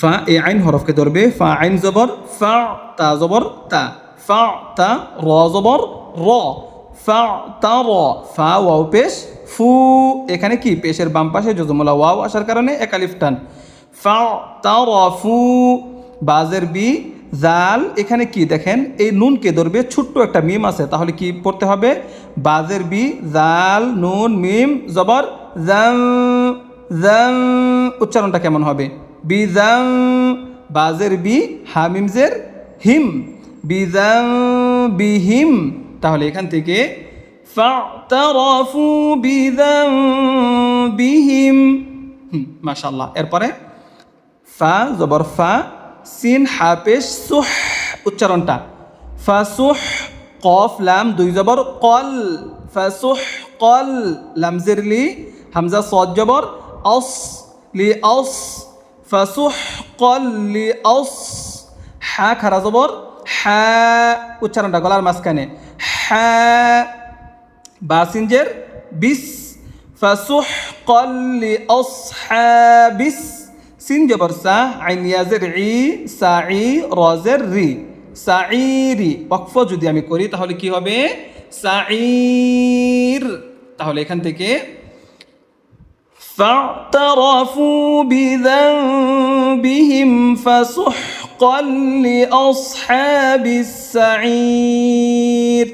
ফা, এই আইন হরফকে ধরবে, ফা, আইন জবর, ফা, তা জবর, তা। ফা, তা, র জবর, র। ফা, তা, র। ফা, ওয়াও, পেশ, ফু। এখানে কি? পেশের বাম পাশে যজমলা ওয়াও আসার কারণে একালিফ টান। ফা, তা, র, ফু। বাজের বি, জাল। এখানে কি? দেখেন, এই নুনকে ধরবে, ছোট্ট একটা মিম আছে। তাহলে কি পড়তে হবে? বাজের বি, জাল, নুন, মিম, জবর জাম জাম উচ্চারণটা কেমন হবে? বিজাম বাজের বি হামিমজের হিম। বিজাম বিহিম। তাহলে এখান থেকে ফাতারাফু বিজাম বিহিম। মাশাল্লাহ এরপরে ফা, জবর ফা, সিন হাপেশ সুহ উচ্চারণটা। ফাসুহ, কফ, লাম, দুই জবর, কল। ফাসুহ, কল লামজের লি, হামজা, সদ, জবর, অস। লিআস ফাসুহকাল লিআস হ্যাঁ খারা জবর। হ্যাঁ উচ্চারণটা গলার মাঝখানে। হ্যাঁ বাসিঞ্জের বিস। ফাসুহকাল লিআস হ্যাঁ বিস। সিন জবর, সা, আইন ইয়াজের ই, সা, ই, রজের রি। সাঈরি ওয়াকফ যদি আমি করি তাহলে কি হবে? সাঈর তাহলে এখান থেকে فاعترفوا بذنبهم فسحقا لأصحاب السعير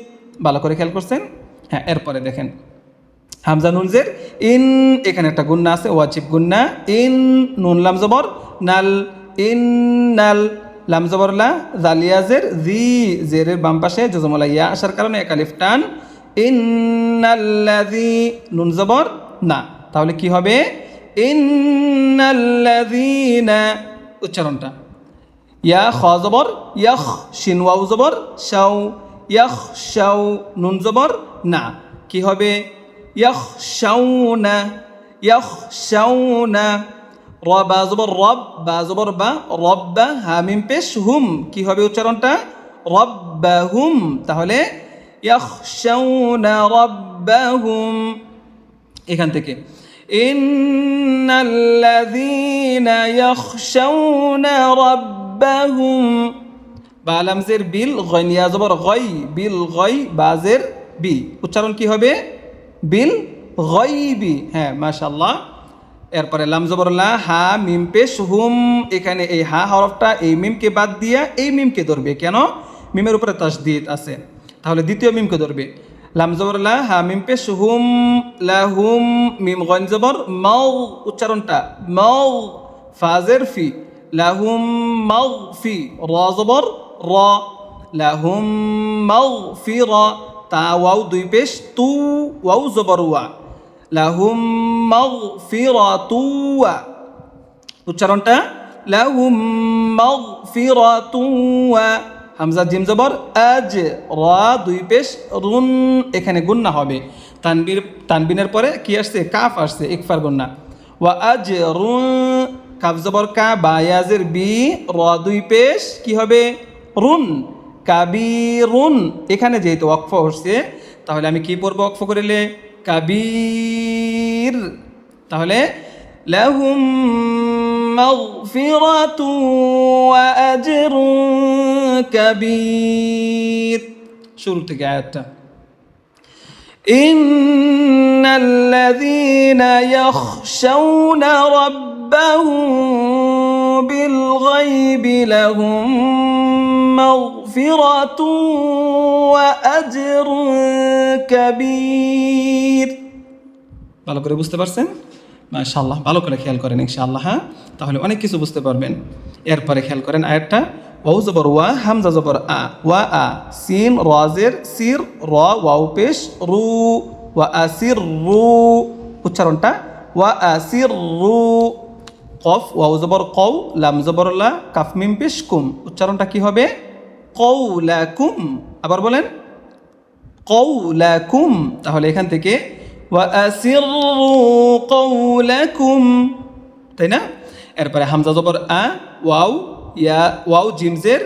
ভালো করে খেয়াল করছেন হ্যাঁ এরপরে দেখেন হামজা নুনজের ইন এখানে একটা গুন্না আছে ওয়াজিব গুন্না ইন নুন লাম জবর নাল ইন নাল লাম জবর লা জালিয়াজের জি জেরের বাম পাশে জজমলা ইয়া আসার কারণে একালিফ টান ইন্নাল্লাযী নুন জবর না তাহলে কি হবে? ইন্নাল্লাযীনা, উচ্চারণটা। ইয়া খ জবর, ইয়াখ শিন ওয়াও জবর, শাও, ইয়াখ শাও নুন জবর, না। কি হবে? ইয়াখ শাউনা ইয়াখ শাউনা র, বা জবর বা জবর, বা রব্বা হামিম পেশ, হুম। কি হবে উচ্চারণটা? রব্বাহুম তাহলে ইয়াখ শাউনা রব্বাহুম এখান থেকে। বালামজের বিল গনিয়া জবর গই বিল বাজের বি। উচ্চারণ কি হবে? বিল গইবি হ্যাঁ মাশাল্লাহ এরপরে লাম হা, মিম, পেশ, হুম। এখানে এই হা হরফটা, এই মিমকে বাদ দিয়া এই মিমকে ধরবে। কেন? মিমের উপরে তাসদিদ আছে। তাহলে দ্বিতীয় মিমকে ধরবে। লাম জবর লা হা মিম পেশ হুম লা হুম মিম গন জবর মাও উচ্চারণটা মাও ফাজের ফি লাহুম মাও ফি র জবর র লাহুম মাও ফি র তা ওয়াও দুই পেশ তু ওয়াও জবর ওয়া লাহুম মাও ফি র তু ওয়া উচ্চারণটা লাহুম মাও ফি র তু ওয়া হামজা জিম জবর আজ রা দুই পেশ, রুন, এখানে গুন্না হবে। তানবির, তানবিনের পরে কি আসছে? কাফ আসছে, ইকফার গুন্না। ওয়া আজ রুন কাফ জবর কা বায়াজের বি, র, দুই পেশ, কি হবে? রুন, কাবিরুন। এখানে যেহেতু ওয়াকফ হচ্ছে, তাহলে আমি কি পড়ব ওয়াকফ করিলে? কাবির। তাহলে লাহুম مغفرة وأجر كبير শুরু থেকে আয়াতটা إن الذين يخشون ربهم بالغيب لهم مغفرة وأجر كبير ভালো করে বুঝতে পারছেন মাশাল্লাহ ভালো করে খেয়াল করেন ইনশাআল্লাহ হ্যাঁ? তাহলে অনেক কিছু বুঝতে পারবেন। এরপরে খেয়াল করেন আয়াতটা, ওয়াউ জবর ওয়া, হামজা জবর আ, ওয়া আ, সিন, রাজের, সির, র, ওয়াউ পেশ, রু, ওয়া আসির রু, উচ্চারণটা, ওয়া আসির রু, কফ, ওয়াউ জবর কৌ লাম জবর লা, কাফ, মিম পেশ, কুম, উচ্চারণটা কি হবে? কৌ লাকুম আবার বলেন কৌ লাকুম তাহলে এখান থেকে তাই না? এরপরে হামজা জবর আ, ওয়াও, ইয়া, ওয়াও জিমজের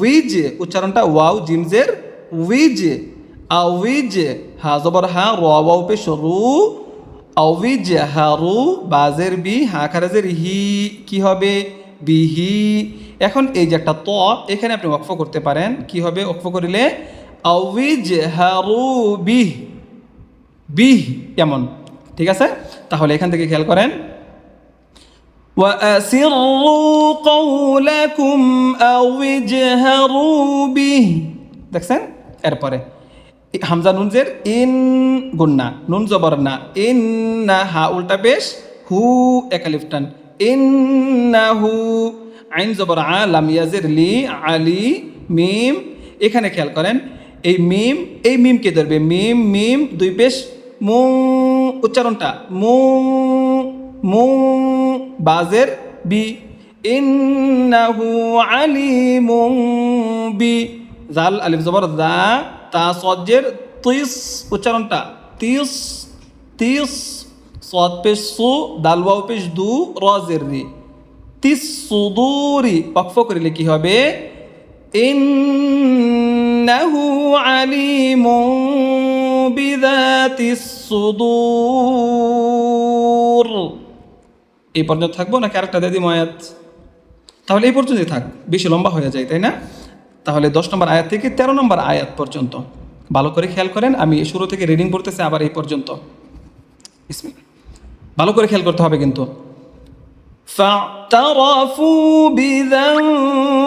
উইজ, উচ্চারণটা ওয়াও জিমজের উইজ, আউইজ, হা জবর হা, র, ওয়াও পেশ রু আউইজ হারু বাজের বি হা খারাজের হি, কি হবে? বিহি এখন এই যে একটা ত, এখানে আপনি ওয়াকফ করতে পারেন। কি হবে? ওয়াকফ করিলে আউইজ হারু বিহ বিহ কেমন ঠিক আছে তাহলে এখান থেকে খেয়াল করেন وأسروا قولكم أو اجهروا به দেখছেন এরপরে হামজা নুনজের ইন গুন্না নুন জবর না ইন না হা উল্টা পেশ হু একালিফটান ইন না হু আইন জবর আ লাম ইয়াজের লি আলি মিম এখানে খেয়াল করেন এই মিম এই মিমকে ধরবে মিম মিম দুই পেশ মু, উচ্চারণটা মু মু, বাজের বি। ইন্নাহু আলিমুম বি। জাল, আলিফ, জবর, দা, তা, সজ্জের তিস উচ্চারণটা। তিস তিস সদ পেশ সু, দাল ওয়াও পেশ দু, রজের রি। তিস সুদুরি অক্ফ করিলে কি হবে। ইন্নাহু আলিমুম বিদাতিস সুদূর এই পর্যন্ত থাকবো নাকি আরেকটা দিদি ময়াত তাহলে এই পর্যন্তই থাক বেশি লম্বা হয়ে যায় তাই না তাহলে দশ নম্বর আয়াত থেকে তেরো নম্বর আয়াত পর্যন্ত ভালো করে খেয়াল করেন আমি শুরু থেকে রিডিং পড়তেছি আবার এই পর্যন্ত বিসমিল্লাহ। ভালো করে খেয়াল করতে হবে কিন্তু فاعترفوا بذنبهم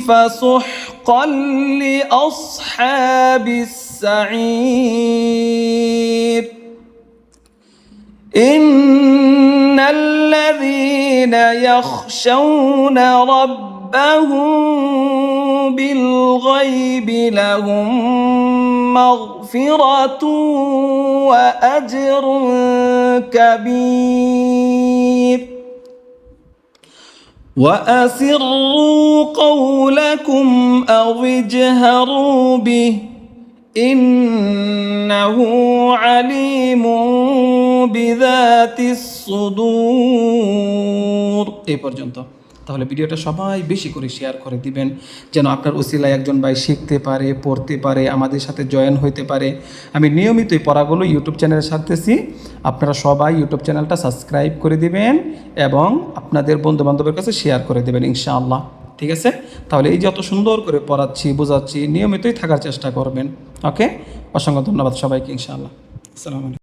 فسحقا لأصحاب السعير إن الذين يخشون ربهم بالغيب لهم مغفرة وأجر كبير. وأسروا قولكم أو اجهروا به. إنه عليم بذات الصدور এই পর্যন্ত তাহলে ভিডিওটা সবাই বেশি করে শেয়ার করে দিবেন যেন আপনার উসিলায় একজন ভাই শিখতে পারে পড়তে পারে আমাদের সাথে জয়েন হইতে পারে আমি নিয়মিত এই পড়াগুলো ইউটিউব চ্যানেলে সারতেছি আপনারা সবাই ইউটিউব চ্যানেলটা সাবস্ক্রাইব করে দিবেন এবং আপনাদের বন্ধু বান্ধবের কাছে শেয়ার করে দেবেন ইনশাআল্লাহ ঠিক আছে? তাহলে এই যে অত সুন্দর করে পড়াচ্ছি, বোঝাচ্ছি, নিয়মিতই থাকার চেষ্টা করবেন। ওকে অসংখ্য ধন্যবাদ সবাইকে, ইনশাআল্লাহ। আসসালামু আলাইকুম।